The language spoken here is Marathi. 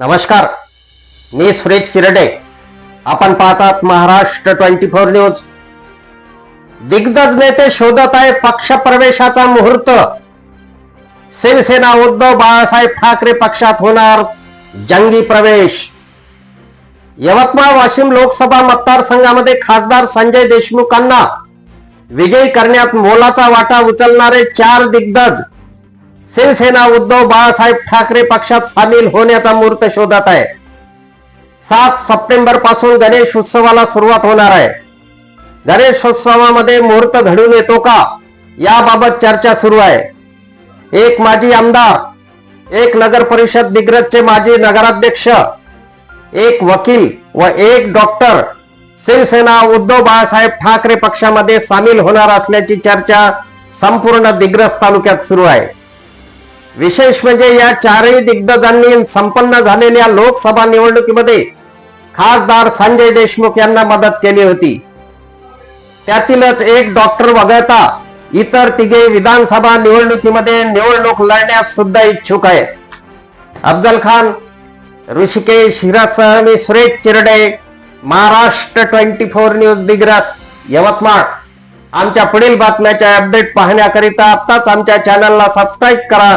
नमस्कार. मी सुरेश चिरडे. आपण पाहतात महाराष्ट्र ट्वेंटी फोर न्यूज. दिग्गज नेते शोधत आहे पक्ष प्रवेशाचा मुहूर्त. शिवसेना उद्धव बाळासाहेब ठाकरे पक्षात होणार जंगी प्रवेश. यवतमाळ वाशिम लोकसभा मतदारसंघामध्ये खासदार संजय देशमुखांना विजयी करण्यात मोलाचा वाटा उचलणारे चार दिग्गज. शिवसेना उद्धव बाळासाहेब ठाकरे पक्षात सामील होण्याचा मुहूर्त शोधत आहे. सात सप्टेंबरपासून गणेश उत्सवाला सुरुवात होणार आहे. गणेशोत्सवामध्ये मुहूर्त घडून येतो का? याबाबत चर्चा सुरू आहे. एक माजी आमदार एक नगर परिषद दिग्रजचे माजी नगराध्यक्ष एक वकील व एक डॉक्टर शिवसेना उद्धव बाळासाहेब ठाकरे पक्षामध्ये सामील होणार असल्याची चर्चा संपूर्ण दिग्रज तालुक्यात सुरू आहे. विशेष म्हणजे या चारही दिग्गजांनी संपन्न झालेल्या लोकसभा निवडणुकीमध्ये खासदार संजय देशमुख यांना मदत केली होती. त्यातीलच एक डॉक्टर वगळता इतर तिघे विधानसभा निवडणुकीमध्ये निवडणूक लढण्यास सुद्धा इच्छुक आहे. अफजल खान ऋषिकेश हिरासह मी Suresh Chirde Maharashtra twenty four news Digras Yavatmal. आमच्या पुढील बातम्याच्या अपडेट पाहण्याकरिता आत्ताच आमच्या चॅनलला सबस्क्राईब करा.